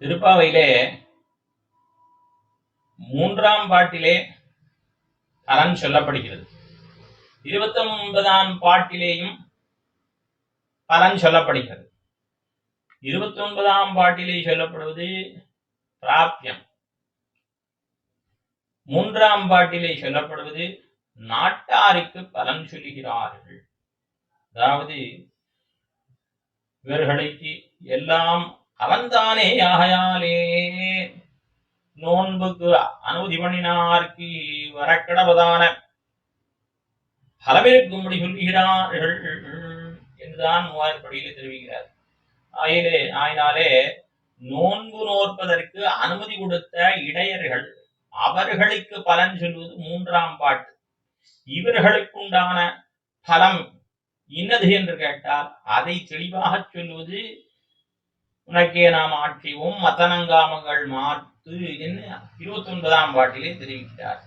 திருப்பாவையிலே மூன்றாம் பாட்டிலே பலன் சொல்லப்படுகிறது. இருபத்தி ஒன்பதாம் பாட்டிலேயும் பலன் சொல்லப்படுகிறது. இருபத்தி ஒன்பதாம் பாட்டிலே சொல்லப்படுவது பிராப்தியம். மூன்றாம் பாட்டிலே சொல்லப்படுவது நாட்டாருக்கு பலன் சொல்லுகிறார்கள். அதாவது இவர்களுக்கு எல்லாம் அவன்தானே ஆகையாலே. நோன்புக்கு அனுமதி பண்ணினார்க்கு வரக்கடவதான. பலமிருக்கும்படி சொல்கிறார்கள் என்றுதான் மூவாயிரப்படியிலே தெரிவிக்கிறார். ஆயிலே ஆயினாலே நோன்பு நோற்பதற்கு அனுமதி கொடுத்த இடையர்கள் அவர்களுக்கு பலன் சொல்வது மூன்றாம் பாட்டு. இவர்களுக்குண்டான பலம் இன்னது என்று கேட்டால் அதை தெளிவாக சொல்வது உனக்கே நாம் ஆட்சிவோம் மதனங்காமங்கள் மாற்று என்று இருபத்தி ஒன்பதாம் பாட்டிலே தெரிவிக்கிறார்.